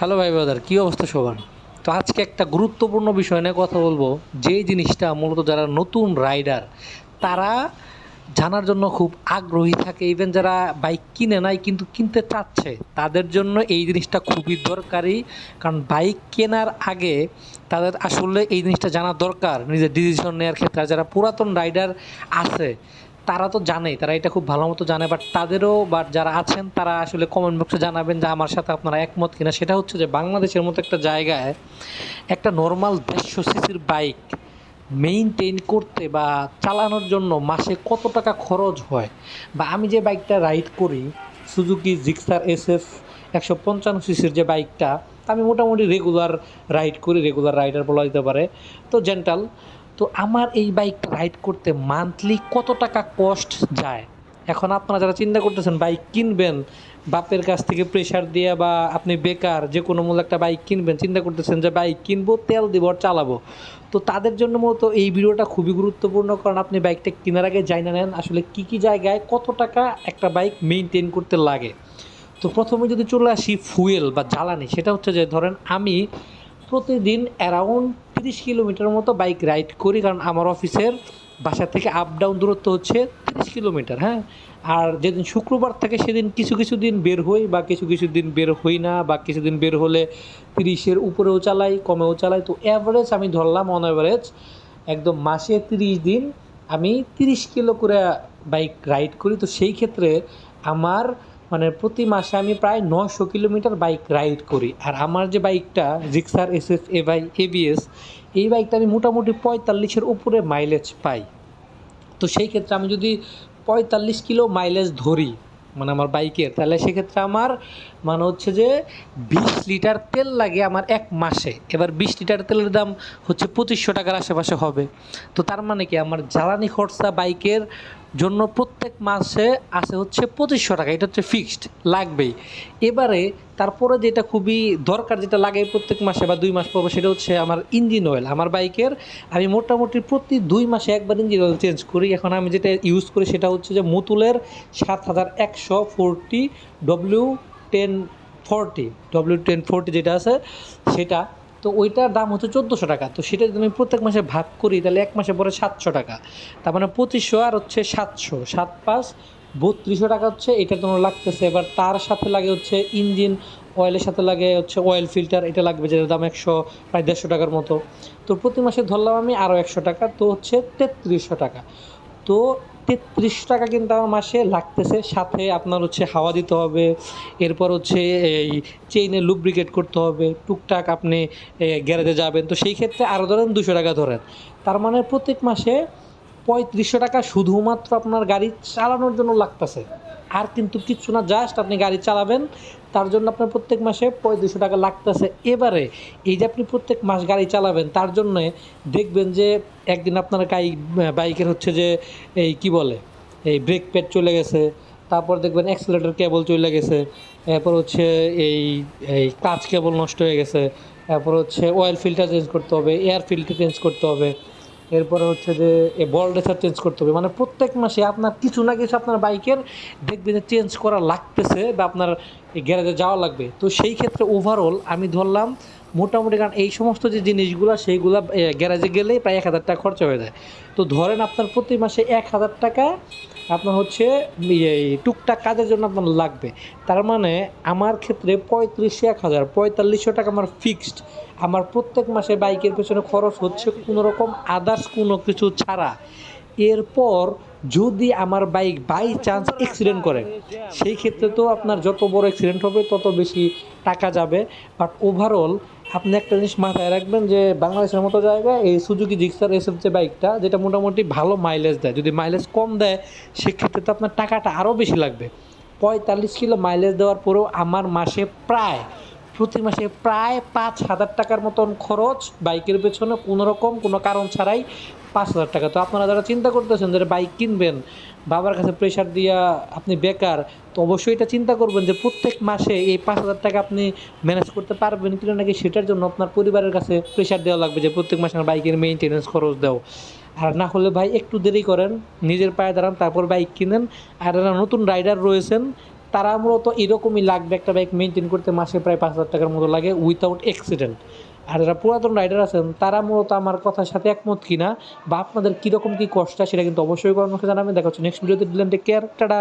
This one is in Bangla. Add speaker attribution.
Speaker 1: হ্যালো ভাই ব্রাদার কী অবস্থা সবার? তো আজকে একটা গুরুত্বপূর্ণ বিষয় নিয়ে কথা বলব। যেই জিনিসটা মূলত যারা নতুন রাইডার তারা জানার জন্য খুব আগ্রহী থাকে। ইভেন যারা বাইক কিনে নাই, কিন্তু কিনতে চাচ্ছে, তাদের জন্য এই জিনিসটা খুবই দরকারি। কারণ বাইক কেনার আগে তাদের আসলে এই জিনিসটা জানা দরকার। নিজের ডিসিশন নেওয়ার ক্ষেত্রে। যারা পুরাতন রাইডার আছে তারা তো জানেই, তারা এটা খুব ভালো মতো জানে বাট তাদেরও বাট যারা আছেন, তারা আসলে কমেন্ট বক্সে জানাবেন যে আমার সাথে আপনারা একমত কিনা। সেটা হচ্ছে যে বাংলাদেশের মতো একটা জায়গায় একটা নর্মাল দেড়শো সিসির বাইক মেইনটেইন করতে বা চালানোর জন্য মাসে কত টাকা খরচ হয়? বা আমি যে বাইকটা রাইড করি সুজুকি জিক্সার এস এফ একশো পঞ্চান্ন সিসির যে বাইকটা আমি মোটামুটি রেগুলার রাইড করি রেগুলার রাইডার বলা যেতে পারে। তো জেন্টাল তো আমার এই বাইকটা রাইড করতে মান্থলি কত টাকা কস্ট যায়? এখন আপনারা যারা চিন্তা করতেছেন বাইক কিনবেন, বাপের কাছ থেকে প্রেশার দিয়ে বা আপনি বেকার, যে কোনো মূল একটা বাইক কিনবেন, চিন্তা করতেছেন যে বাইক কিনবো, তেল দিব আর চালাবো। তো তাদের জন্য মূলত এই ভিডিওটা খুবই গুরুত্বপূর্ণ, কারণ আপনি বাইকটা কেনার আগে জানা নেন আসলে কী কী জায়গায় কত টাকা একটা বাইক মেনটেন করতে লাগে। তো প্রথমে যদি চলে আসি ফুয়েল বা জ্বালানি, সেটা হচ্ছে যে ধরেন আমি প্রতিদিন অ্যারাউন্ড তিরিশ কিলোমিটার মতো বাইক রাইড করি, কারণ আমার অফিসের বাসা থেকে আপ ডাউন দূরত্ব হচ্ছে তিরিশ কিলোমিটার হ্যাঁ? আর যেদিন শুক্রবার থাকে সেদিন কিছু কিছু দিন বের হই বা কিছু কিছু দিন বের হই না, বা কিছুদিন বের হলে তিরিশের উপরেও চালাই, কমেও চালাই। তো অ্যাভারেজ আমি ধরলাম অন অ্যাভারেজ একদম মাসে তিরিশ দিন আমি তিরিশ কিলো করে বাইক রাইড করি। তো সেই ক্ষেত্রে আমার মানে প্রতি মাসে আমি প্রায় নশো কিলোমিটার বাইক রাইড করি। আর আমার যে বাইকটা জিক্সার এস এস এ এবিএস এই বাইকটা আমি মোটামুটি পঁয়তাল্লিশের উপরে মাইলেজ পাই। তো সেই ক্ষেত্রে আমি যদি পঁয়তাল্লিশ কিলো মাইলেজ ধরি মানে আমার বাইকের তাহলে সেক্ষেত্রে আমার মানে হচ্ছে যে বিশ লিটার তেল লাগে আমার এক মাসে। এবার বিশ লিটার তেলের দাম হচ্ছে পঁচিশশো টাকার আশেপাশে হবে। তো তার মানে কি, আমার জ্বালানি খরচা বাইকের জন্য প্রত্যেক মাসে আসে হচ্ছে পঁচিশশো টাকা, এটা হচ্ছে ফিক্সড লাগবেই। এবারে তারপরে যেটা খুবই দরকার, যেটা লাগে প্রত্যেক মাসে বা দুই মাস পর সেটা হচ্ছে আমার ইঞ্জিন অয়েল আমার বাইকের। আমি মোটামুটি প্রতি দুই মাসে একবার ইঞ্জিন অয়েল চেঞ্জ করি। এখন আমি যেটা ইউজ করি, সেটা হচ্ছে যে মুতুলের সাত হাজার একশো forty W ten forty W ten forty যেটা আছে, সেটা তো ওইটার দাম হচ্ছে চোদ্দোশো টাকা। তো সেটা যদি আমি প্রত্যেক মাসে ভাগ করি, তাহলে এক মাসে পরে সাতশো টাকা। তার মানে পঁচিশশো আর হচ্ছে সাতশো। সাত পাঁচ, বত্রিশশো টাকা হচ্ছে এটার জন্য লাগতেছে। এবার তার সাথে লাগে হচ্ছে ইঞ্জিন অয়েলের সাথে লাগে হচ্ছে অয়েল ফিল্টার, এটা লাগবে যেটার দাম একশো, প্রায় দেড়শো টাকার মতো। তো প্রতি মাসে ধরলাম আমি আরও একশো টাকা, তো হচ্ছে তেত্রিশশো টাকা। তো তেত্রিশ টাকা কিন্তু আমার মাসে লাগতেছে। সাথে আপনার হচ্ছে হাওয়া দিতে হবে, এরপর হচ্ছে এই চেইনে লুব্রিকেট করতে হবে, টুকটাক আপনি গ্যারেজে যাবেন। তো সেই ক্ষেত্রে আরও ধরেন দুশো টাকা ধরেন। তার মানে প্রত্যেক মাসে পঁয়ত্রিশশো টাকা শুধুমাত্র আপনার গাড়ি চালানোর জন্য লাগতেছে। আর কিন্তু কিচ্ছু না জাস্ট আপনি গাড়ি চালাবেন, তার জন্য আপনার প্রত্যেক মাসে পঁয়ত্রিশশো টাকা লাগতেছে। এবারে এই যে আপনি প্রত্যেক মাস গাড়ি চালাবেন, তার জন্যে দেখবেন যে একদিন আপনার গাই বাইকের হচ্ছে যে এই কি বলে, এই ব্রেক প্যাড চলে গেছে, তারপর দেখবেন অ্যাক্সিলেটর কেবল চলে গেছে, এরপর হচ্ছে এই এই কাঁচ কেবল নষ্ট হয়ে গেছে, এরপর হচ্ছে অয়েল ফিল্টার চেঞ্জ করতে হবে এয়ার ফিল্টার চেঞ্জ করতে হবে। এরপরে হচ্ছে যে বল রেসার চেঞ্জ করতে হবে। মানে প্রত্যেক মাসে আপনার কিছু না কিছু আপনার বাইকের দেখবে যে চেঞ্জ করা লাগতেছে বা আপনার গ্যারেজে যাওয়া লাগবে। তো সেই ক্ষেত্রে ওভারঅল আমি ধরলাম মোটামুটি কারণ এই সমস্ত যে জিনিসগুলো, সেইগুলো গ্যারেজে গেলেই প্রায় এক হাজার টাকা খরচা হয়ে যায়। তো ধরেন আপনার প্রতি মাসে এক হাজার টাকা আপনার হচ্ছে টুকটাক কাজের জন্য আপনার লাগবে। তার মানে আমার ক্ষেত্রে পঁয়ত্রিশ এক হাজার, পঁয়তাল্লিশশো টাকা আমার ফিক্সড আমার প্রত্যেক মাসে বাইকের পেছনে খরচ হচ্ছে কোনো রকম আদার্স কোনো কিছু ছাড়া। এরপর যদি আমার বাইক বাই চান্স অ্যাক্সিডেন্ট করে, সেই ক্ষেত্রে তো আপনার যত বড় অ্যাক্সিডেন্ট হবে, তত বেশি টাকা যাবে। বাট ওভারঅল আপনি একটা জিনিস মাথায় রাখবেন যে বাংলাদেশের মতো জায়গায় এই সুজুকি জিক্সার এসব যে বাইকটা যেটা মোটামুটি ভালো মাইলেজ দেয়। যদি মাইলেজ কম দেয়, সেক্ষেত্রে তো আপনার টাকাটা আরও বেশি লাগবে। পঁয়তাল্লিশ কিলো মাইলেজ দেওয়ার পরেও আমার মাসে প্রায় প্রতি মাসে প্রায় পাঁচ হাজার টাকার মতন খরচ বাইকের পেছনে কোনো রকম, কোনো কারণ ছাড়াই পাঁচ হাজার টাকা। তো আপনারা যারা চিন্তা করতেছেন যে বাইক কিনবেন, বাবার কাছে প্রেশার দিয়া আপনি বেকার, তো অবশ্যই এটা চিন্তা করবেন যে প্রত্যেক মাসে এই পাঁচ হাজার টাকা আপনি ম্যানেজ করতে পারবেন কিনা নাকি সেটার জন্য আপনার পরিবারের কাছে প্রেশার দেওয়া লাগবে যে প্রত্যেক মাসে বাইকের মেনটেন্যান্স খরচ দাও। আর না হলে ভাই একটু দেরি করেন, নিজের পায়ে দাঁড়ান, তারপর বাইক কিনেন। আর নতুন রাইডার রয়েছেন তারা মূলত এরকমই লাগবে একটা বাইক মেনটেন করতে মাসে প্রায় পাঁচ হাজার টাকার মতো লাগে উইথাউট অ্যাক্সিডেন্ট আর যারা পুরাতন রাইডার আছেন, তারা মূলত আমার কথার সাথে একমত কিনা বা আপনাদের কীরকম কী কষ্ট সেটা কিন্তু অবশ্যই কর্মকে জানাবেন। দেখা হচ্ছে নেক্সট ভিডিওতে দিলেন কেয়ার টাটা!